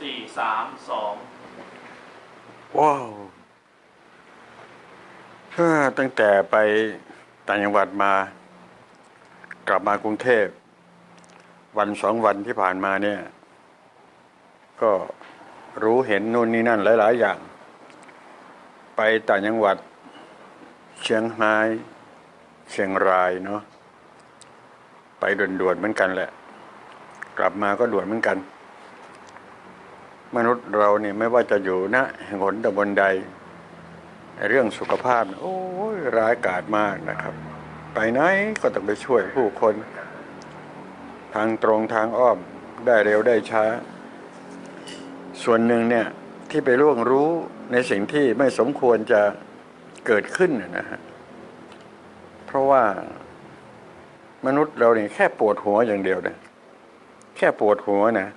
สี่สามสองว้าวตั้งแต่ไปต่างจังหวัดมา กลับมากรุงเทพ วันสองวันที่ผ่านมาเนี่ย ก็รู้เห็นนู่นนี่นั่นหลาย ๆ อย่าง ไปต่างจังหวัด เชียงรายเชียงรายเนาะไปด่วนๆเหมือนกันแหละ กลับมาก็ด่วนเหมือนกัน มนุษย์เราเนี่ยไม่ว่าจะอยู่ณแห่งหนตำบลใด เรื่องสุขภาพ โอ้ยร้ายกาจมากนะครับ ไปไหนก็ต้องไปช่วยผู้คน ทางตรงทางอ้อมได้เร็วได้ช้า ส่วนหนึ่งเนี่ยที่ไปล่วงรู้ในสิ่งที่ไม่สมควรจะเกิดขึ้นนะฮะเพราะว่ามนุษย์เราเนี่ยแค่ปวดหัวอย่างเดียวนะแค่ปวดหัวนะ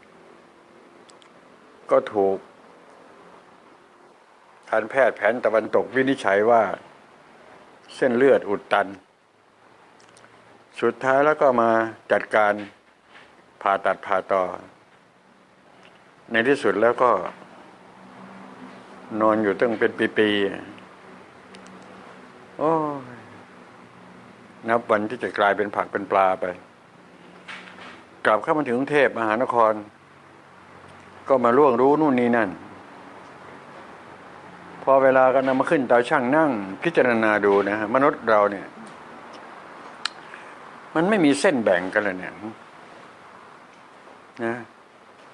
ก็ถูกการแพทย์แผนตะวันตกวินิจฉัยว่า เส้นเลือดอุดตัน สุดท้ายแล้วก็มาจัดการผ่าตัดผ่าต่อ ในที่สุดแล้วก็ นอนอยู่ตั้งเป็นปีๆโอ้นับวันที่จะกลายเป็นผักเป็นปลาไป กลับเข้ามาถึงกรุงเทพมหานคร ก็มาล่วงรู้นู่นนี่นั่น พอเวลาก็นำมาขึ้นตาช่างนั่ง พิจารณาดูนะฮะมนุษย์เราเนี่ย มันไม่มีเส้นแบ่งกันเลยเนี่ยนะ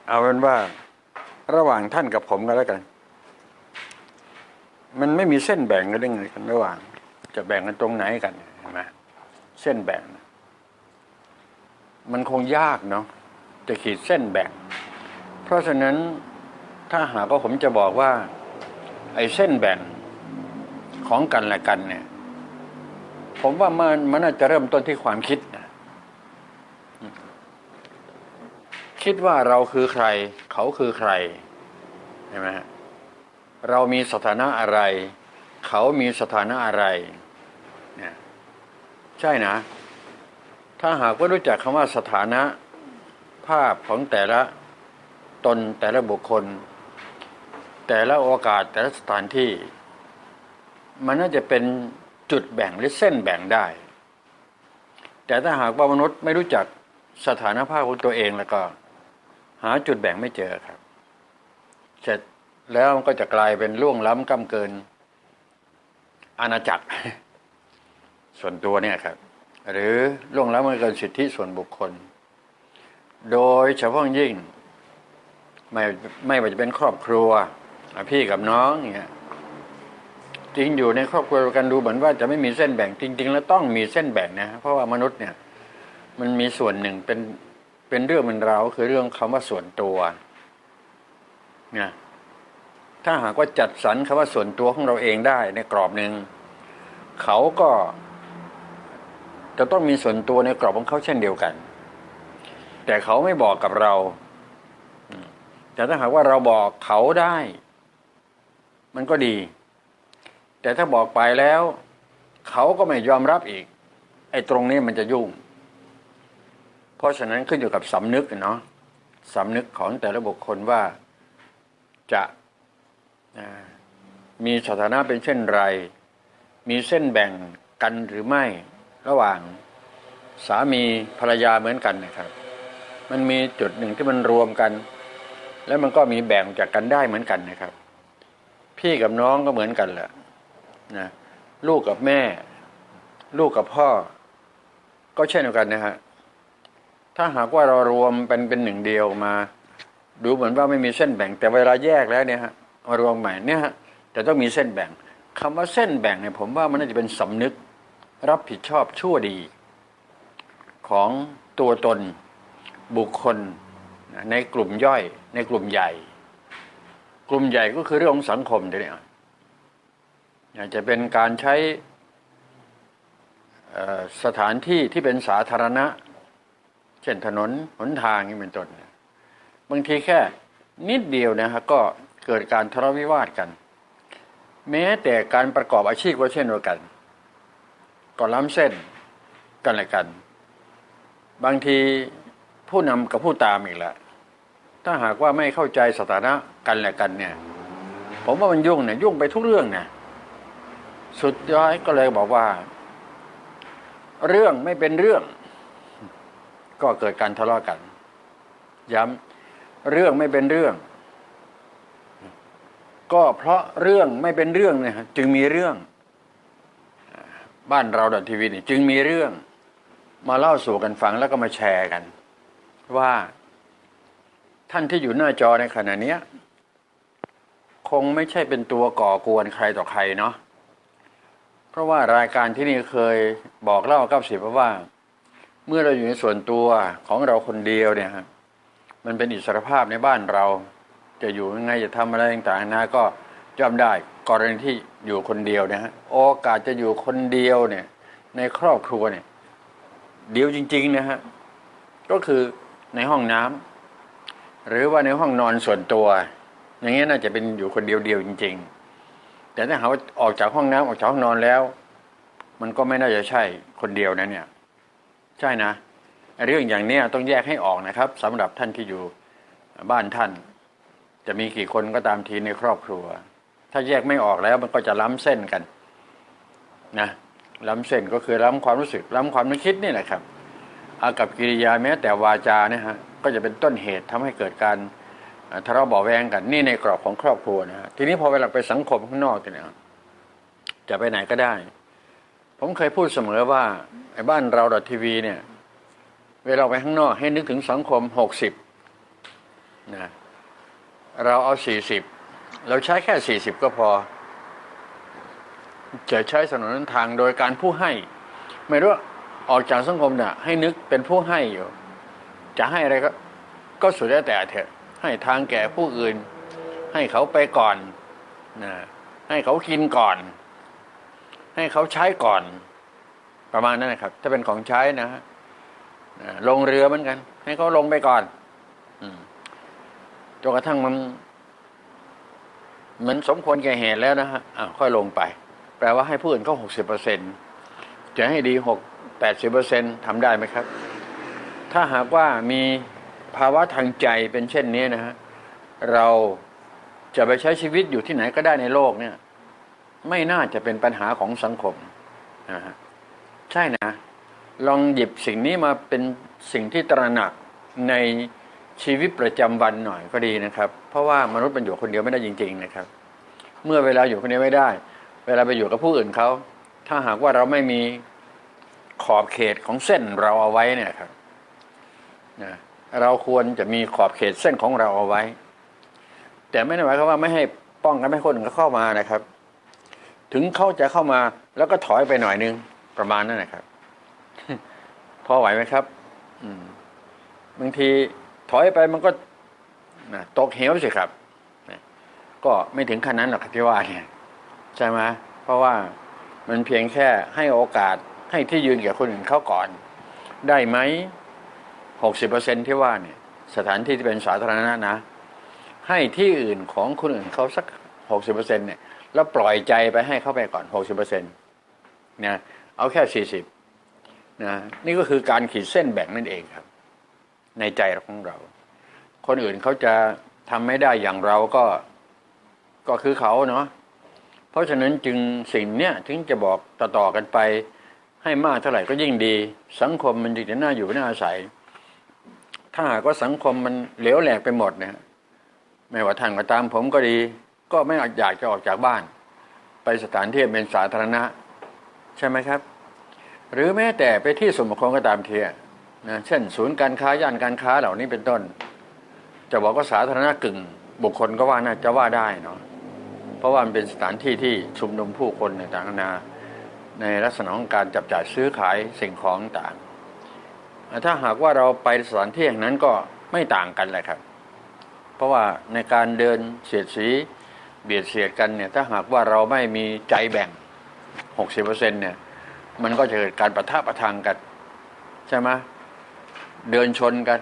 เอาเป็นว่าระหว่างท่านกับผมก็แล้วกัน มันไม่มีเส้นแบ่งกันได้ไงกันระหว่าง จะแบ่งกันตรงไหนกันเห็นไหมเส้นแบ่ง มันคงยากเนาะจะขีดเส้นแบ่ง เพราะฉะนั้นถ้าหากว่าผมจะบอกว่า ไอ้เส้นแบ่งของกันและกันเนี่ย ผมว่ามันมันน่าจะเริ่มต้นที่ความคิดนะคิดว่าเราคือใคร เขาคือใครใช่ไหมฮะเรามีสถานะอะไร เขามีสถานะอะไรเนี่ยใช่นะ ถ้าหากว่ารู้จักคำว่าสถานะภาพของแต่ละ ตนแต่ละบุคคล แต่ละโอกาสแต่ละสถานที่ มันน่าจะเป็นจุดแบ่งหรือเส้นแบ่งได้ แต่ถ้าหากว่ามนุษย์ไม่รู้จักสถานภาพของตัวเองแล้วก็ หาจุดแบ่งไม่เจอครับ เสร็จแล้วมันก็จะกลายเป็นล่วงล้ำก้ำเกิน อาณาจักร ส่วนตัวเนี่ยครับ หรือล่วงล้ำเกินสิทธิส่วนบุคคล โดยเฉพาะยิ่ง ไม่ไม่ว่าจะเป็นครอบครัวพี่กับน้องเนี่ยจริงอยู่ในครอบครัวกันดูเหมือนว่าจะไม่มีเส้นแบ่งจริง ๆ แล้วต้องมีเส้นแบ่งนะเพราะว่ามนุษย์เนี่ย มันมีส่วนหนึ่งเป็นเป็นเรื่องเป็นราวคือเรื่องคำว่าส่วนตัวเนี่ยถ้าหากว่าจัดสรรคำว่าส่วนตัวของเราเองได้ในกรอบหนึ่งเขาก็จะต้องมีส่วนตัวในกรอบของเขาเช่นเดียวกัน แต่เขาไม่บอกกับเรา แต่ถ้าหากว่าเราบอกเขาได้ มันก็ดี แต่ถ้าบอกไปแล้ว เขาก็ไม่ยอมรับอีก ไอ้ตรงนี้มันจะยุ่ง เพราะฉะนั้นขึ้นอยู่กับสำนึกเนาะสำนึกของแต่ละบุคคลว่าจะมีสถานะเป็นเช่นไร มีเส้นแบ่งกันหรือไม่ระหว่างสามีภรรยาเหมือนกันนะครับ มันมีจุดหนึ่งที่มันรวมกัน แล้วมันก็มีแบ่งจากกันได้เหมือนกันนะครับ พี่กับน้องก็เหมือนกันแหละนะลูกกับแม่ ลูกกับพ่อ ก็เช่นเดียวกันนะฮะถ้าหากว่าเรารวมเป็นเป็นหนึ่งเดียวมา ดูเหมือนว่าไม่มีเส้นแบ่ง แต่เวลาแยกแล้วเนี่ยฮะมารวมใหม่เนี่ยฮะแต่ต้องมีเส้นแบ่งคำว่าเส้นแบ่งเนี่ยผมว่ามันน่าจะเป็นสำนึกรับผิดชอบชั่วดี ของตัวตนบุคคล ในกลุ่มย่อย ในกลุ่มใหญ่ กลุ่มใหญ่ก็คือเรื่องของสังคมเนี่ยอาจจะเป็นการใช้สถานที่ที่เป็นสาธารณะ เช่นถนนหนทางนี่เป็นต้นบางทีแค่นิดเดียวนะฮะก็เกิดการทะเลาะวิวาทกัน แม้แต่การประกอบอาชีพก็เช่นเดียวกันก็ล้ำเส้นกันและกัน บางทีผู้นำกับผู้ตามอีกแล้ว ถ้าหากว่าไม่เข้าใจสถานะกันและกันเนี่ย ผมว่ามันยุ่งเนี่ยยุ่งไปทุกเรื่องเนี่ยสุดท้ายก็เลยบอกว่า เรื่องไม่เป็นเรื่อง ก็เกิดการทะเลาะกัน ย้ำเรื่องไม่เป็นเรื่อง ก็เพราะเรื่องไม่เป็นเรื่องเนี่ยจึงมีเรื่อง บ้านเราดัทีวีนี่จึงมีเรื่อง มาเล่าสู่กันฟังแล้วก็มาแชร์กัน ว่า ท่านที่อยู่หน้าจอในขณะเนี้ยคงไม่ใช่เป็นตัวก่อกวนใครต่อใครเนาะเพราะว่ารายการที่นี่เคยบอกเล่ากับสิบว่า เมื่อเราอยู่ในส่วนตัวของเราคนเดียวเนี่ยมันเป็นอิสรภาพในบ้านเรา จะอยู่ยังไงจะทำอะไรต่างๆนะก็ย่อมได้กรณีที่อยู่คนเดียวนะฮะโอกาสจะอยู่คนเดียวเนี่ย ในครอบครัวเนี่ย เดียวจริง ๆ นะฮะก็คือในห้องน้ำ หรือว่าในห้องนอนส่วนตัว อย่างเงี้ยน่าจะเป็นอยู่คนเดียวๆจริง ๆ แต่ถ้าเขาออกจากห้องน้ำออกจากห้องนอนแล้ว มันก็ไม่น่าจะใช่คนเดียวนะเนี่ย ใช่นะ เรื่องอย่างเนี้ยต้องแยกให้ออกนะครับสำหรับท่านที่อยู่บ้านท่าน จะมีกี่คนก็ตามทีในครอบครัว ถ้าแยกไม่ออกแล้วมันก็จะล้ำเส้นกันนะล้ำเส้นก็คือล้ำความรู้สึกล้ำความนึกคิดนี่แหละครับ อากับกิริยาแม้แต่วาจาเนี่ยฮะก็จะเป็นต้นเหตุทำให้เกิดการทะเลาะเบาะแวงกันนี่ในกรอบของครอบครัวนะฮะทีนี้พอเวลาไปสังคมข้างนอกเนี่ยจะไปไหนก็ได้ ผมเคยพูดเสมอว่าไอ้บ้านเราดอททีวีเนี่ย เวลาไปข้างนอกให้นึกถึงสังคมหกสิบนะเราเอาสี่สิบเราใช้แค่สี่สิบก็พอ จะใช้ถนนทางโดยการผู้ให้ ไม่รู้ว่า ออกจากสังคมเนี่ยให้นึกเป็นผู้ให้อยู่ จะให้อะไรก็ ก็สุดแล้วแต่เถอะ ให้ทางแก่ผู้อื่น ให้เขาไปก่อนนะให้เขากินก่อน ให้เขาใช้ก่อน ประมาณนั้นนะครับ ถ้าเป็นของใช้นะฮะนะลงเรือเหมือนกัน ให้เขาลงไปก่อนอืจนกระทั่งมันเหมือนสมควรแก่เหตุแล้วนะฮะอ้าวค่อยลงไป แปลว่าให้ผู้อื่นเขาหกสิบเปอร์เซ็นจะให้ดีหก แปดสิบเปอร์เซ็นทำได้ไหมครับ ถ้าหากว่ามีภาวะทางใจเป็นเช่นนี้นะฮะเราจะไปใช้ชีวิตอยู่ที่ไหนก็ได้ในโลกเนี่ย ไม่น่าจะเป็นปัญหาของสังคมนะฮะใช่นะ ลองหยิบสิ่งนี้มาเป็นสิ่งที่ตระหนักในชีวิตประจำวันหน่อยก็ดีนะครับ เพราะว่ามนุษย์มันอยู่คนเดียวไม่ได้จริง ๆนะครับ เมื่อเวลาอยู่คนเดียวไม่ได้ เวลาไปอยู่กับผู้อื่นเขาถ้าหากว่าเราไม่มี ขอบเขตของเส้นเราเอาไว้เนี่ยครับนะเราควรจะมีขอบเขตเส้นของเราเอาไว้ แต่ไม่ได้หมายความว่าไม่ให้ป้องกันไม่ให้คนอื่นเขาเข้ามานะครับ ถึงเขาจะเข้ามาแล้วก็ถอยไปหน่อยนึงประมาณนั้นนะครับ พอไหวไหมครับ อืมบางทีถอยไปมันก็นะตกเหวสิครับนะก็ไม่ถึงขั้นนั้นหรอกที่ว่าเนี่ยใช่ไหมเพราะว่ามันเพียงแค่ให้โอกาส ให้ที่ยืนแก่คนอื่นเขาก่อน ได้ไหมหกสิบเปอร์เซ็นที่ว่าเนี่ยสถานที่ที่เป็นสาธารณะนะ ให้ที่อื่นของคนอื่นเขาสักหกสิบเปอร์เซ็นเนี่ยแล้วปล่อยใจไปให้เข้าไปก่อนหกสิบเปอร์เซ็นต์นะเอาแค่สี่สิบนะนี่ก็คือการขีดเส้นแบ่งนั่นเองครับ ในใจของเรา คนอื่นเขาจะทำไม่ได้อย่างเราก็ก็คือเขาเนาะเพราะฉะนั้นจึงสิ่งเนี้ยถึงจะบอกต่อๆกันไป ให้มากเท่าไหร่ก็ยิ่งดี สังคมมันจึงจะน่าอยู่น่าอาศัย ถ้าหากว่าสังคมมันเหลวแหลกไปหมดเนี่ยไม่ว่าท่านก็ตามผมก็ดี ก็ไม่อยากจะออกจากบ้าน ไปสถานที่เป็นสาธารณะ ใช่ไหมครับ หรือแม้แต่ไปที่สมคมก็ตามเทียนะเช่น ศูนย์การค้าย่านการค้าเหล่านี้เป็นต้น จะบอกว่าสาธารณะกึ่ง บุคคลก็ว่าน่าจะว่าได้เนาะเพราะว่ามันเป็นสถานที่ที่ชุมนุมผู้คนในต่างๆนานา ในลักษณะของการจับจ่ายซื้อขายสิ่งของต่าง ถ้าหากว่าเราไปสถานที่แห่งนั้นก็ไม่ต่างกันเลยครับ เพราะว่าในการเดินเสียดสีเบียดเสียดกันเนี่ยถ้าหากว่าเราไม่มีใจแบ่ง 60%เนี่ยมันก็จะเกิดการประทะประทังกัน ใช่ไหมเดินชนกัน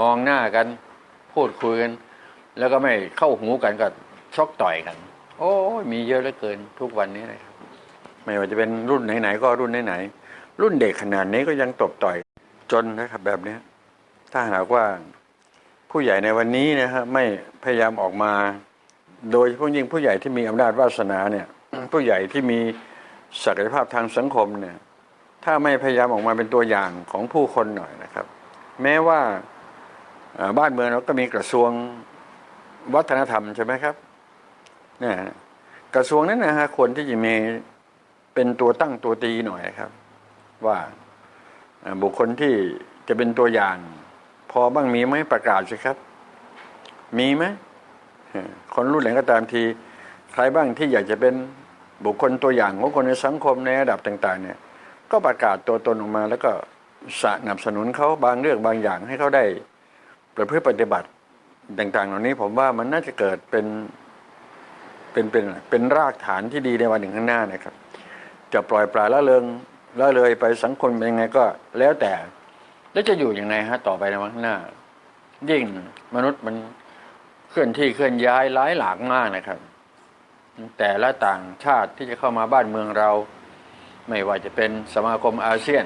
มองหน้ากัน พูดคุยกัน แล้วก็ไม่เข้าหูกันก็ชกต่อยกัน โอ้ยมีเยอะเหลือเกินทุกวันนี้เลยครับ ไม่ว่าจะเป็นรุ่นไหนๆก็รุ่นไหนๆรุ่นเด็กขนาดนี้ก็ยังตบต่อยจนนะครับแบบนี้ถ้าหากว่าผู้ใหญ่ในวันนี้นะฮะไม่พยายามออกมา โดยเฉพาะยิ่งผู้ใหญ่ที่มีอำนาจวาสนาเนี่ย ผู้ใหญ่ที่มีศักยภาพทางสังคมเนี่ย ถ้าไม่พยายามออกมาเป็นตัวอย่างของผู้คนหน่อยนะครับ แม้ว่าบ้านเมืองเราก็มีกระทรวงวัฒนธรรมใช่ไหมครับเนี่ยกระทรวงนั้นนะฮะควรที่จะมี เป็นตัวตั้งตัวตีหน่อยครับ ว่าบุคคลที่จะเป็นตัวอย่าง พอบ้างมีไหมประกาศสิครับ มีไหมคนรุ่นไหนก็ตามที ใครบ้างที่อยากจะเป็นบุคคลตัวอย่างของคนในสังคมในระดับต่าง ๆ เนี่ย ก็ประกาศตัวตนออกมา แล้วก็สนับสนุนเขาบางเรื่องบางอย่างให้เขาได้ประพฤติปฏิบัติต่าง ๆ เหล่านี้ผมว่ามันน่าจะเกิดเป็นเป็นเป็นอะไรเป็นรากฐานที่ดีในวันหนึ่งข้างหน้านะครับ จะปล่อยปลาละเลงละเลยไปสังคมเป็นยังไงก็แล้วแต่ แล้วจะอยู่ยังไงฮะต่อไปในวันหน้า ยิ่งมนุษย์มันเคลื่อนที่เคลื่อนย้ายหลายหลากมากนะครับ แต่ละต่างชาติที่จะเข้ามาบ้านเมืองเรา ไม่ว่าจะเป็นสมาคมอาเซียน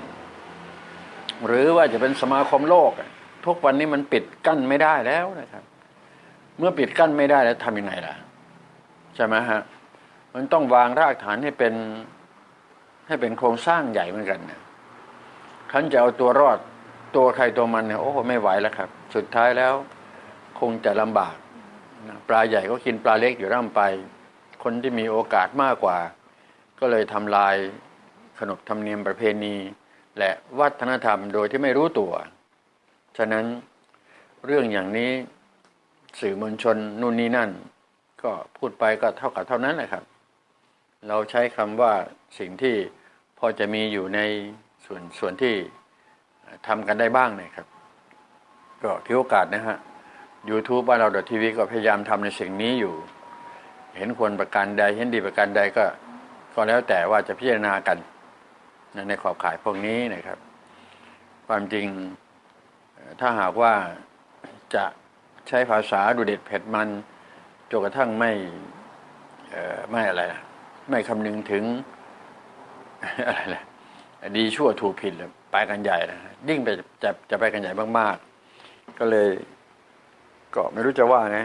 หรือว่าจะเป็นสมาคมโลก ทุกวันนี้มันปิดกั้นไม่ได้แล้วนะครับ เมื่อปิดกั้นไม่ได้แล้วทำยังไงล่ะ ใช่ไหมฮะมันต้องวางรากฐานให้เป็น ให้เป็นโครงสร้างใหญ่เหมือนกันเนี่ยขันจะเอาตัวรอดตัวใครตัวมันเนี่ยโอ้โหไม่ไหวแล้วครับ สุดท้ายแล้วคงจะลำบากปลาใหญ่ก็กินปลาเล็กอยู่ร่ำไป คนที่มีโอกาสมากกว่า ก็เลยทำลายขนบธรรมเนียมประเพณี และวัฒนธรรมโดยที่ไม่รู้ตัว ฉะนั้นเรื่องอย่างนี้สื่อมวลชนนู่นนี่นั่น ก็พูดไปก็เท่ากับเท่านั้นแหละครับ เราใช้คำว่าสิ่งที่พอจะมีอยู่ในส่วนส่วนที่ทำกันได้บ้างเนะครับ ก็ถือโอกาสนะฮะ YouTube บ้านเราทีวีก็พยายามทำในสิ่งนี้อยู่ เห็นควรประการใดเห็นดีประการใดก็ก็แล้วแต่ว่าจะพิจารณากัน ในขอบข่ายพวกนี้นะครับ ความจริงถ้าหากว่าจะใช้ภาษาดูเด็ดเผ็ดมันจนกระทั่งไม่ไม่อะไรนะ ไม่คำนึงถึงอะไรล่ะดีชั่วถูกผิดเลยไปกันใหญ่นะยิ่งไปจะจะไปกันใหญ่มากๆ ก็เลย ก็ไม่รู้จะว่าไง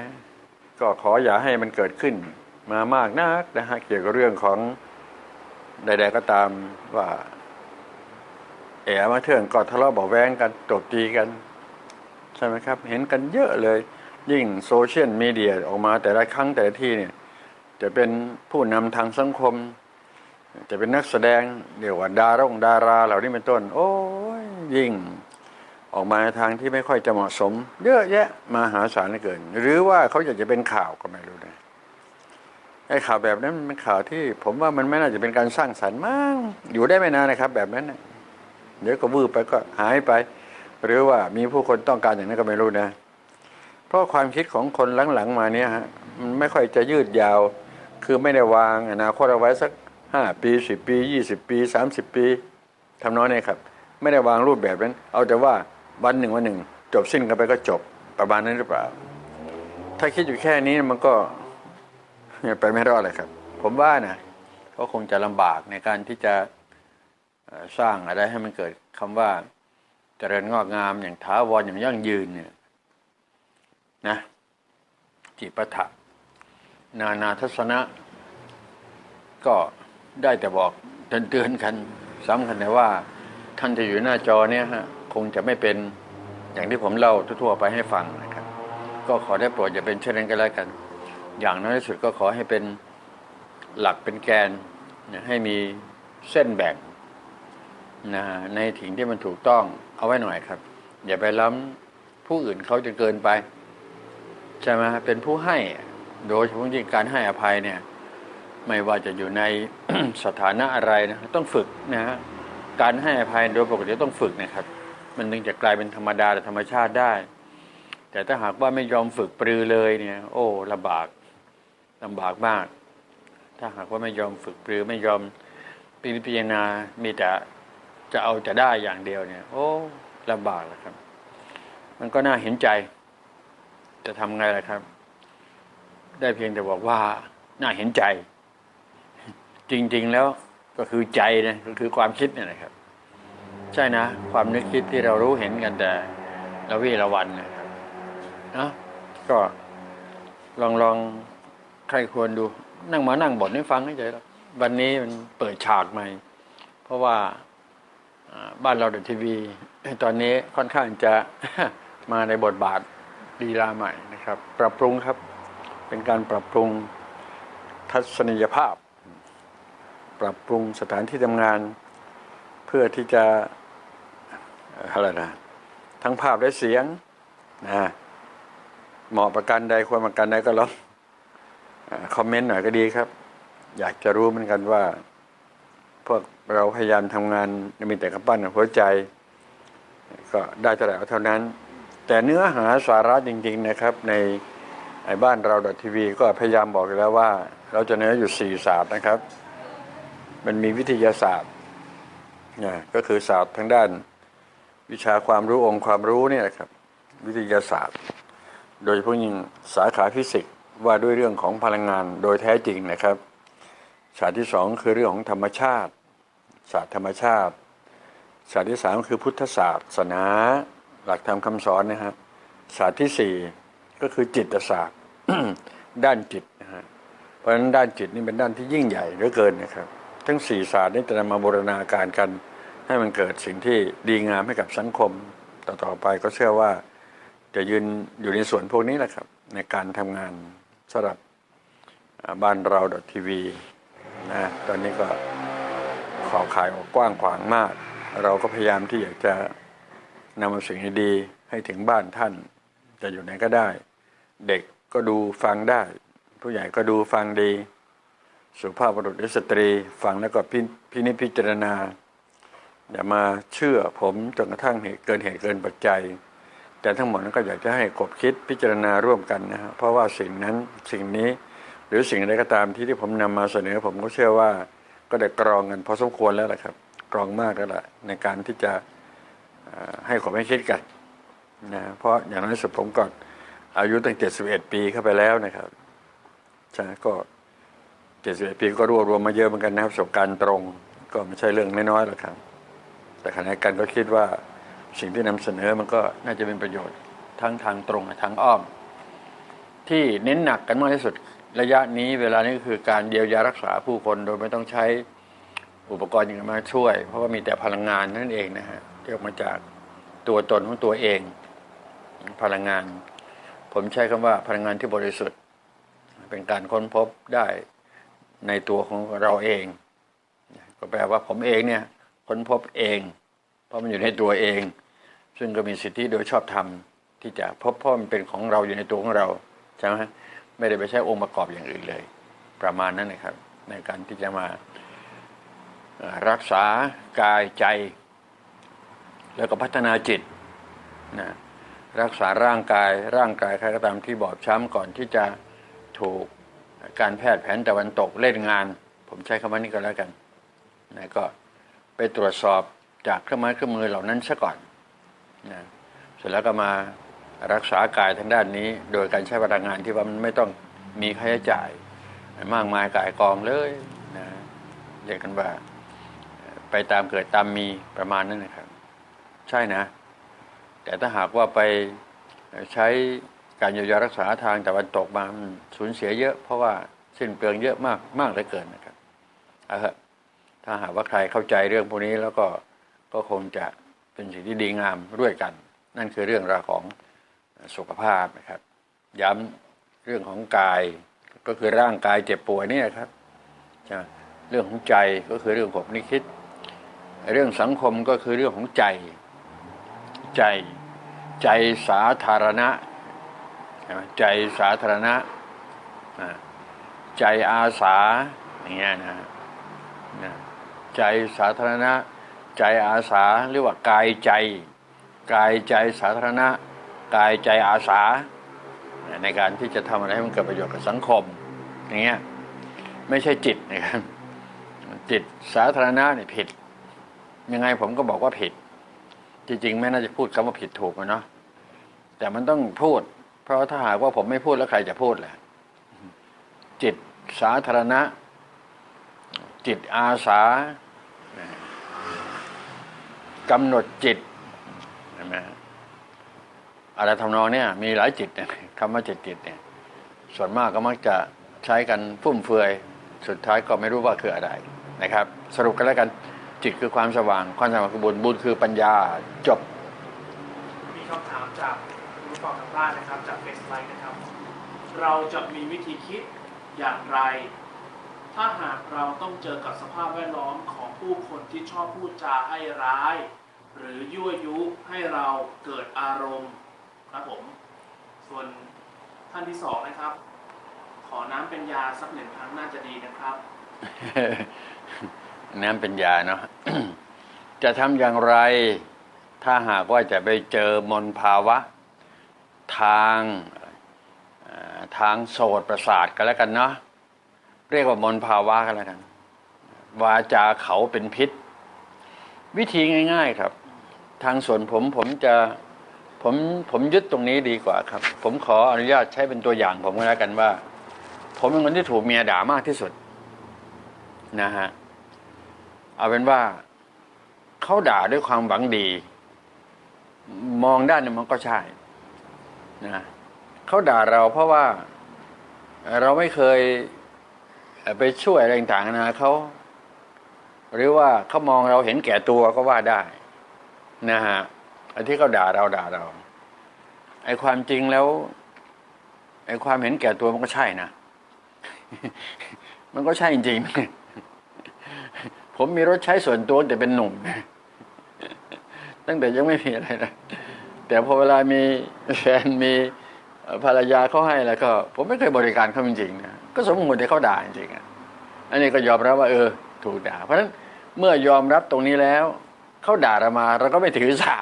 ก็ขออย่าให้มันเกิดขึ้นมามากนักนะฮะเกี่ยวกับเรื่องของใด ๆ ก็ตามว่า แอบมาเถื่อนก็ทะเลาะเบาแวงกันตบตีกัน ใช่ไหมครับ เห็นกันเยอะเลย ยิ่งโซเชียลมีเดียออกมาแต่ละครั้งแต่ละที่เนี่ย จะเป็นผู้นำทางสังคม จะเป็นนักแสดงเรียกว่าดารงดาราเหล่านี้เป็นต้น โอ้ยยิ่งออกมาทางที่ไม่ค่อยจะเหมาะสม เยอะแยะมาหาศาลเหลือเกิน หรือว่าเขาอยากจะเป็นข่าวก็ไม่รู้นะไอ้ข่าวแบบนั้นมันเป็นข่าวที่ผมว่ามันไม่น่าจะเป็นการสร้างสรรค์มากอยู่ได้ไม่นานนะครับ แบบนั้นนะเดี๋ยวก็วืบไปก็หายไป หรือว่ามีผู้คนต้องการอย่างนั้นก็ไม่รู้นะ เพราะความคิดของคนหลังๆมาเนี่ยฮะมันไม่ค่อยจะยืดยาว คือไม่ได้วางอนาคตเอาไว้สักห้าปีสิบปียี่สิบปีสามสิบปีทำน้อยเนี่ยครับ ไม่ได้วางรูปแบบนั้น เอาแต่ว่าวันหนึ่งวันหนึ่ง จบสิ้นกันไปก็จบประมาณนั้นหรือเปล่า ถ้าคิดอยู่แค่นี้มันก็ไปไม่รอดเลยครับ ผมว่านะก็คงจะลำบากในการที่จะสร้างอะไรให้มันเกิดคำว่าเจริญงอกงามอย่างท้าวรอย่างยั่งยืนเนี่ยนะจิปะทะ นานาทัศนะ ก็ได้แต่บอกเตือนๆกันสำคัญแต่ว่า ท่านจะอยู่หน้าจอเนี่ยฮะคงจะไม่เป็นอย่างที่ผมเล่าทั่วๆไปให้ฟังนะครับ ก็ขอได้โปรดอย่าเป็นเช่นนั้นก็แล้วกัน อย่างน้อยที่สุดก็ขอให้เป็นหลักเป็นแกนนะให้มีเส้นแบ่งนะในถิ่งที่มันถูกต้องเอาไว้หน่อยครับ อย่าไปล้ำผู้อื่นเขาจนเกินไป ใช่ไหมเป็นผู้ให้ โดยเฉพาะยิ่งการให้อภัยเนี่ยไม่ว่าจะอยู่ในสถานะอะไรนะต้องฝึกนะฮะการให้อภัยโดยปกติต้องฝึกนะครับ มันถึงจะกลายเป็นธรรมดาและธรรมชาติได้ แต่ถ้าหากว่าไม่ยอมฝึกปรือเลยเนี่ย โอ้ลำบากลำบากมาก ถ้าหากว่าไม่ยอมฝึกปรือไม่ยอมพิจารณามีแต่จะเอาจะได้อย่างเดียวเนี่ย โอ้ลำบากแล้วครับ มันก็น่าเห็นใจ จะทำไงล่ะครับ ได้เพียงแต่บอกว่าน่าเห็นใจ จริง ๆ แล้วก็คือใจนะก็คือความคิดเนี่ยนะครับ ใช่นะ ความนึกคิดที่เรารู้เห็นกันแต่ละวี่ละวันนะครับนะก็ลองลองใครควรดู นั่งมานั่งบทให้ฟังให้เฉยๆวันนี้มันเปิดฉากใหม่ เพราะว่าบ้านเราเดทีวี ตอนนี้ค่อนข้างจะมาในบทบาทดีลาใหม่นะครับ ปรับปรุงครับ เป็นการปรับปรุงทัศนียภาพ ปรับปรุงสถานที่ทำงาน เพื่อที่จะอะไรนะทั้งภาพและเสียงนะเหมาะประกันใดควรประกันใดก็ลองอคอมเมนต์หน่อยก็ดีครับ อยากจะรู้เหมือนกันว่า พวกเราพยายามทำงานมีแต่กระปั้นหัวใจ ก็ได้เท่าไหร่เอาเท่านั้น แต่เนื้อหาสาระจริง ๆนะครับใน ไอ้บ้านเราดทีวีก็พยายามบอกอยู่แล้วว่า เราจะเนื้ออยู่สี่ศาสตร์นะครับ มันมีวิทยาศาสตร์นะก็คือศาสตร์ทางด้านวิชาความรู้องค์ความรู้เนี่ยครับ วิทยาศาสตร์ โดยเฉพาะยิ่งสาขาฟิสิกส์ว่าด้วยเรื่องของพลังงานโดยแท้จริงนะครับศาสตร์ที่สองคือเรื่องของธรรมชาติ ศาสตร์ธรรมชาติศาสตร์ที่สามคือพุทธศาสตร์ศาสนา หลักธรรมคำสอนนะฮะศาสตร์ที่สี่ ก็คือจิตศาสตร์ด้านจิตนะฮะเพราะฉะนั้นด้านจิตนี่เป็นด้านที่ยิ่งใหญ่เหลือเกินนะครับ ทั้งสี่ศาสตร์นี้จะนำมาบูรณาการกัน ให้มันเกิดสิ่งที่ดีงามให้กับสังคม ต่อๆไปก็เชื่อว่า จะยืนอยู่ในส่วนพวกนี้แหละครับ ในการทำงานสำหรับบ้านเราดทีวีนะตอนนี้ก็ข่าวขายออกกว้างขวางมาก เราก็พยายามที่อยากจะนำเอาสิ่งดีๆให้ถึงบ้านท่าน จะอยู่ไหนก็ได้ เด็กก็ดูฟังได้ ผู้ใหญ่ก็ดูฟังดี สุภาพบุรุษและสตรี ฟังแล้วก็พิพินิจพิจารณา อย่ามาเชื่อผมจนกระทั่งเหตุเกินเหตุเกินปัจจัย แต่ทั้งหมดนั้นก็อยากจะให้กบคิดพิจารณาร่วมกันนะฮะเพราะว่าสิ่งนั้นสิ่งนี้หรือสิ่งใดก็ตามที่ที่ผมนำมาเสนอ ผมก็เชื่อว่าก็ได้กรองกันพอสมควรแล้วแหละครับ กรองมากแล้วล่ะในการที่จะให้ความให้คิดกันนะเพราะอย่างน้อยสุดผมก็อน อายุตั้ง 71 ปีเข้าไปแล้วนะครับใช่ก็ 71 ปีก็รวบรวมมาเยอะเหมือนกันนะครับประสบการณ์ตรง ก็ไม่ใช่เรื่องน้อยๆหรอกครับ แต่ขณะเดียวกันก็คิดว่าสิ่งที่นำเสนอมันก็น่าจะเป็นประโยชน์ทั้งทางตรงและทางอ้อม ที่เน้นหนักกันมากที่สุดระยะนี้เวลานี้ก็คือการเยียวยารักษาผู้คนโดยไม่ต้องใช้อุปกรณ์อย่างมาช่วย เพราะว่ามีแต่พลังงานนั่นเองนะฮะที่ออกมาจากตัวตนของตัวเอง พลังงาน ผมใช้คำว่าพลังงานที่บริสุทธิ์ เป็นการค้นพบได้ในตัวของเราเอง ก็แปลว่าผมเองเนี่ยค้นพบเอง เพราะมันอยู่ในตัวเอง ซึ่งก็มีสิทธิโดยชอบธรรมที่จะพบเพราะมันเป็นของเราอยู่ในตัวของเราใช่ไหมไม่ได้ไปใช้องค์ประกอบอย่างอื่นเลย ประมาณนั้นนะครับ ในการที่จะมารักษากายใจ แล้วก็พัฒนาจิตนะ รักษาร่างกายร่างกายใครก็ตามที่บอบช้ำก่อนที่จะถูกการแพทย์แผนตะวันตกเล่นงาน ผมใช้คำว่านี้ก็แล้วกันนะก็ไปตรวจสอบจากเครื่องไม้เครื่องมือเหล่านั้นซะก่อนนะเสร็จแล้วก็มารักษากายทางด้านนี้ โดยการใช้พลังงานที่ว่ามันไม่ต้องมีค่าใช้จ่าย มากมายกายกองเลยนะเรียกกันว่าไปตามเกิดตามมีประมาณนั้นนะครับ ใช่นะ แต่ถ้าหากว่าไปใช้การเยียวยารักษาทางตะวันตกมาสูญเสียเยอะเพราะว่าสิ้นเปลืองเยอะมากมากเหลือเกินนะครับเอาเถอะถ้าหากว่าใครเข้าใจเรื่องพวกนี้แล้วก็ก็คงจะเป็นสิ่งที่ดีงามด้วยกัน นั่นคือเรื่องราวของสุขภาพนะครับ ย้ำเรื่องของกายก็คือร่างกายเจ็บป่วยนี่นะครับใช่เรื่องของใจก็คือเรื่องของนิคิด เรื่องสังคมก็คือเรื่องของใจ ใจ ใจสาธารณะ ใจสาธารณะ ใจอาสาอย่างเงี้ยนะนะใจสาธารณะ ใจอาสาเรียกว่ากายใจ กายใจสาธารณะ กายใจอาสา ในการที่จะทำอะไรให้มันเกิดประโยชน์กับสังคมอย่างเงี้ยไม่ใช่จิตนะครับจิตสาธารณะเนี่ยผิด ยังไงผมก็บอกว่าผิด จริงๆไม่น่าจะพูดคำว่าผิดถูกอะเนาะแต่มันต้องพูด เพราะถ้าหากว่าผมไม่พูดแล้วใครจะพูดแหละจิตสาธารณะ จิตอาสากำหนดจิตใช่ไหมอะไรทำนองเนี่ยมีหลายจิตเนี่ยคำว่าจิตจิตเนี่ย ส่วนมากก็มักจะใช้กันฟุ่มเฟือย สุดท้ายก็ไม่รู้ว่าคืออะไรนะครับ สรุปกันแล้วกัน จิตคือความสว่าง ความสว่างคือบุญบุญคือปัญญาจบ มีคำถามจากคุณผู้ฟังทางบ้านนะครับ จากเฟซไลน์นะครับ เราจะมีวิธีคิดอย่างไร ถ้าหากเราต้องเจอกับสภาพแวดล้อมของผู้คนที่ชอบพูดจาให้ร้าย หรือยั่วยุให้เราเกิดอารมณ์ครับผม ส่วนท่านที่สองนะครับ ขอน้ำเป็นยาสักหนึ่งครั้งน่าจะดีนะครับ น้ำเป็นยาเนาะจะทำอย่างไร ถ้าหากว่าจะไปเจอมนภาวะ ทางทางโสตประสาทกันแล้วกันเนาะเรียกว่ามนภาวะกันแล้วกันวาจาเขาเป็นพิษ วิธีง่าย ๆครับ ทางส่วนผมผมจะผมผมยึดตรงนี้ดีกว่าครับ ผมขออนุญาตใช้เป็นตัวอย่างผมก็แล้วกันว่า ผมเป็นคนที่ถูกเมียด่ามากที่สุดนะฮะ เอาเป็นว่าเขาด่าด้วยความหวังดี มองด้านนึงมันก็ใช่นะเขาด่าเราเพราะว่าเราไม่เคยไปช่วยอะไรต่างๆนะเขาหรือว่าเขามองเราเห็นแก่ตัวก็ว่าได้ นะฮะไอ้ที่เขาด่าเราด่าเราไอ้ความจริงแล้วไอ้ความเห็นแก่ตัวมันก็ใช่นะ มันก็ใช่จริงๆ ผมมีรถใช้ส่วนตัวแต่เป็นหนุ่ม ตั้งแต่ยังไม่มีอะไรนะ แต่พอเวลามีแฟนมีภรรยาเขาให้แล้วก็ ผมไม่เคยบริการเขาจริงๆนะก็สมควรที่เขาด่าจริงๆอะอันนี้ก็ยอมรับว่า เออ ถูกด่า เพราะฉะนั้นเมื่อยอมรับตรงนี้แล้วเขาด่าเรามา เราก็ไม่ถือสา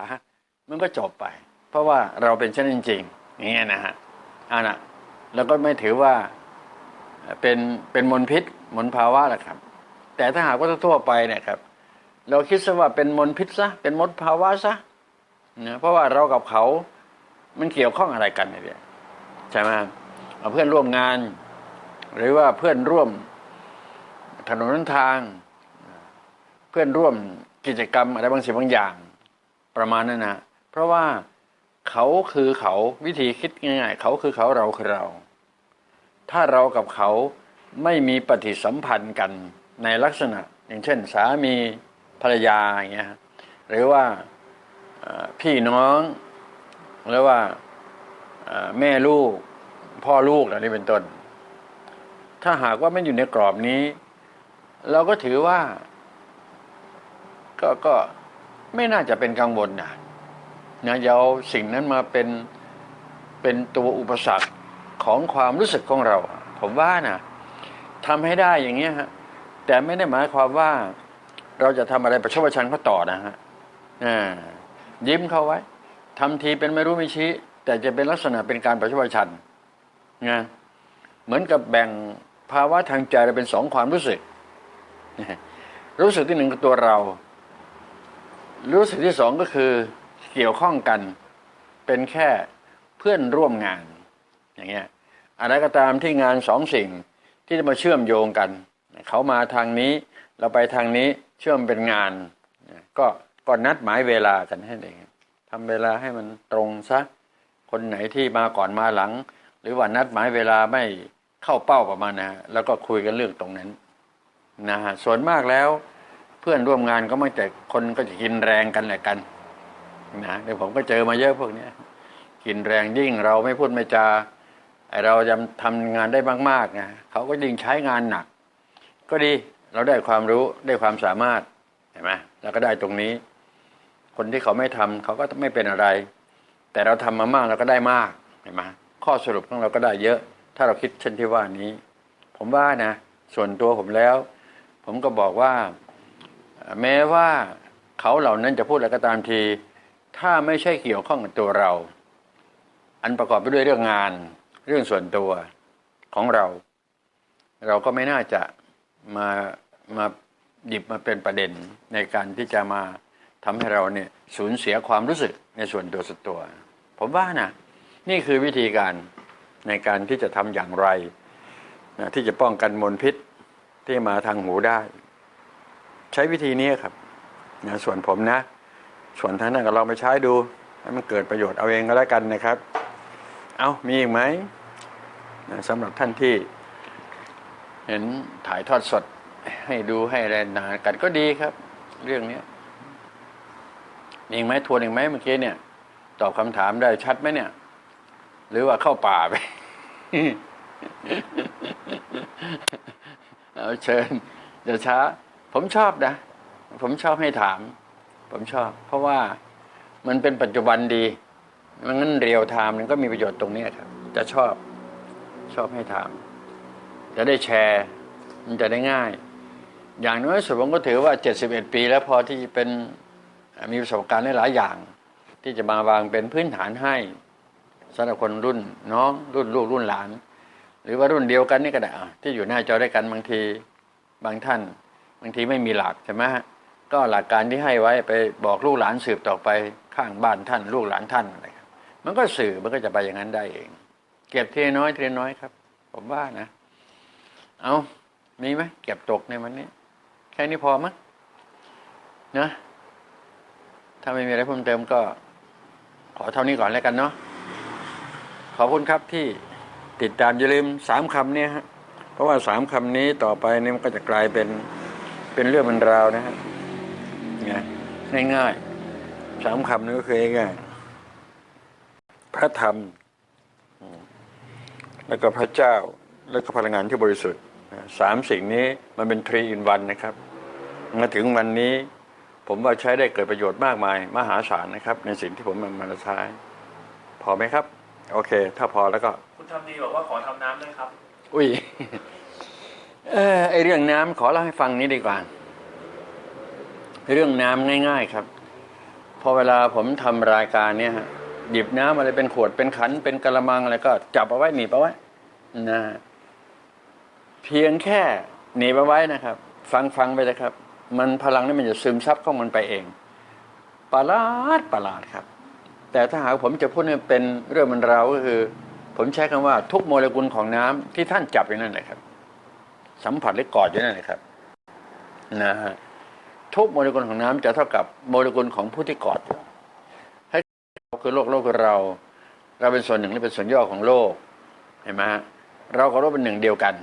มันก็จบไป เพราะว่าเราเป็นเช่นนั้นจริงๆอย่างเงี้ยนะฮะอ่านะแล้วก็ไม่ถือว่าเป็นเป็นมลพิษมลภาวะแหละครับ แต่ถ้าหากว่าทั่วไปเนี่ยครับ เราคิดซะว่าเป็นมลพิษซะเป็นมลภาวะซะนะเพราะว่าเรากับเขา มันเกี่ยวข้องอะไรกันเนี่ยใช่ไหมเอาเพื่อนร่วมงาน หรือว่าเพื่อนร่วมถนนหนทาง เพื่อนร่วมกิจกรรมอะไรบางสิ่งบางอย่าง ประมาณนั้นนะเพราะว่าเขาคือเขาวิธีคิดง่ายๆเขาคือเขาเราคือเรา ถ้าเรากับเขาไม่มีปฏิสัมพันธ์กัน ในลักษณะ อย่างเช่น สามีภรรยาอย่างเงี้ยหรือว่าพี่น้องหรือว่าแม่ลูก พ่อลูกอะไรนี้เป็นต้น ถ้าหากว่าไม่อยู่ในกรอบนี้ เราก็ถือว่า ก็ก็ไม่น่าจะเป็นกังวลนะนะอย่าเอาสิ่งนั้นมาเป็นเป็นตัวอุปสรรคของความรู้สึกของเรา ผมว่านะทำให้ได้อย่างเงี้ยฮะ แต่ไม่ได้หมายความว่าเราจะทำอะไรประชดประชันเขาต่อนะฮะยิ้มเขาไว้ทำทีเป็นไม่รู้ไม่ชี้ แต่จะเป็นลักษณะเป็นการประชดประชันนะเหมือนกับแบ่งภาวะทางใจเราเป็นสองความรู้สึก รู้สึกที่หนึ่งคือตัวเรา รู้สึกที่สองก็คือเกี่ยวข้องกัน เป็นแค่เพื่อนร่วมงาน อย่างเงี้ยอะไรก็ตามที่งานสองสิ่งที่จะมาเชื่อมโยงกัน เขามาทางนี้เราไปทางนี้เชื่อมเป็นงาน ก็ก็นัดหมายเวลากันให้เองทำเวลาให้มันตรงซะคนไหนที่มาก่อนมาหลัง หรือว่านัดหมายเวลาไม่เข้าเป้าประมาณนะฮะแล้วก็คุยกันเรื่องตรงนั้นนะฮะส่วนมากแล้วเพื่อนร่วมงานก็ไม่แต่คนก็จะกินแรงกันแหละกันนะเดี๋ยวผมก็เจอมาเยอะพวกเนี้ยกินแรงยิ่งเราไม่พูดไม่จาเราจะทำงานได้มากๆนะเขาก็ยิ่งใช้งานหนัก ก็ดีเราได้ความรู้ได้ความสามารถเห็นไหมแล้วก็ได้ตรงนี้ คนที่เขาไม่ทำเขาก็ไม่เป็นอะไร แต่เราทำมามากเราก็ได้มากเห็นไหมข้อสรุปของเราก็ได้เยอะ ถ้าเราคิดเช่นที่ว่านี้ ผมว่านะ ส่วนตัวผมแล้ว ผมก็บอกว่า แม้ว่าเขาเหล่านั้นจะพูดอะไรก็ตามที ถ้าไม่ใช่เกี่ยวข้องกับตัวเรา อันประกอบไปด้วยเรื่องงาน เรื่องส่วนตัวของเรา เราก็ไม่น่าจะ มามาหยิบมาเป็นประเด็นในการที่จะมาทำให้เราเนี่ยสูญเสียความรู้สึกในส่วนตัวสตัว ผมว่านะนี่คือวิธีการในการที่จะทำอย่างไรนะที่จะป้องกันมลพิษที่มาทางหูได้ ใช้วิธีนี้ครับนะส่วนผมนะ ส่วนท่านนั้นก็ลองไปใช้ดูให้มันเกิดประโยชน์เอาเองก็แล้วกันนะครับ เอามีอีกไหมนะสำหรับท่านที่ เห็นถ่ายทอดสดให้ดูให้แรงนากันก็ดีครับ เรื่องนี้ยมีอีกไหมทวนอีกไหมเมื่อกี้เนี่ย ตอบคำถามได้ชัดไหมเนี่ย หรือว่าเข้าป่าไป เอาเชิญเดี๋ยวช้า ผมชอบนะ ผมชอบให้ถาม ผมชอบ เพราะว่ามันเป็นปัจจุบันดีมันงั้นเรียวไทม์มันก็มีประโยชน์ตรงเนี้ยครับ จะชอบชอบให้ถาม จะได้แชร์ มันจะได้ง่าย อย่างน้อยสุดผมก็ถือว่า 71 ปีแล้วพอที่เป็นมีประสบการณ์ในหลายอย่าง ที่จะมาวางเป็นพื้นฐานให้สำหรับคนรุ่นน้องรุ่นลูกรุ่นหลาน หรือว่ารุ่นเดียวกันนี่ก็ได้ที่อยู่หน้าจอด้วยกันบางทีบางท่าน บางทีไม่มีหลักใช่ไหมฮะก็หลักการที่ให้ไว้ไปบอกลูกหลานสืบต่อไปข้างบ้านท่าน ลูกหลานท่านอะไรครับมันก็สื่อมันก็จะไปอย่างนั้นได้เอง เก็บทีน้อยทีน้อยครับ ผมว่านะ เอามีไหมเก็บตกในวันนี้ แค่นี้พอมั้งนะ ถ้าไม่มีอะไรเพิ่มเติมก็ ขอเท่านี้ก่อนแล้วกันเนาะขอบคุณครับที่ติดตามอย่าลืมสามคำเนี่ยฮะเพราะว่าสามคำนี้ต่อไปนี่มันก็จะกลายเป็นเป็นเรื่องเป็นราวนะฮะเนี่ยง่ายๆสามคำนี้ก็คือง่ายพระธรรม แล้วก็พระเจ้า แล้วก็พลังงานที่บริสุทธิ์ สามสิ่งนี้มันเป็นทรีอินวันนะครับ มาถึงวันนี้ผมว่าใช้ได้เกิดประโยชน์มากมาย มหาศาลนะครับ ในสิ่งที่ผมนำมาใช้พอไหมครับ โอเค ถ้าพอแล้วก็ คุณทำดีบอกว่าขอทำน้ำด้วยครับ อุ้ยเออไอเรื่องน้ำขอเล่าให้ฟังนี้ดีกว่า เรื่องน้ำง่าย ๆครับ พอเวลาผมทำรายการเนี่ยฮะหยิบน้ำอะไรเป็นขวดเป็นขันเป็นกระมังอะไรก็ จับเอาไว้หนีบเอาไว้นะฮะ เพียงแค่หนีบเอาไว้นะครับ ฟังฟังไปเลยครับ มันพลังนี่มันจะซึมซับเข้ามันไปเองประหลาดประหลาดครับ แต่ถ้าหากผมจะพูดให้เป็นเรื่องมันราวก็คือ ผมใช้คำว่าทุกโมเลกุลของน้ำที่ท่านจับอยู่นั่นแหละครับ สัมผัสหรือกอดอยู่นั่นแหละครับนะฮะทุกโมเลกุลของน้ำจะเท่ากับโมเลกุลของผู้ที่กอดอยู่ให้เราคือโลกโลกคือเรา เราเป็นส่วนหนึ่งหรือเป็นส่วนย่อของโลกเห็นไหมฮะเรากับโลกเป็นหนึ่งเดียวกัน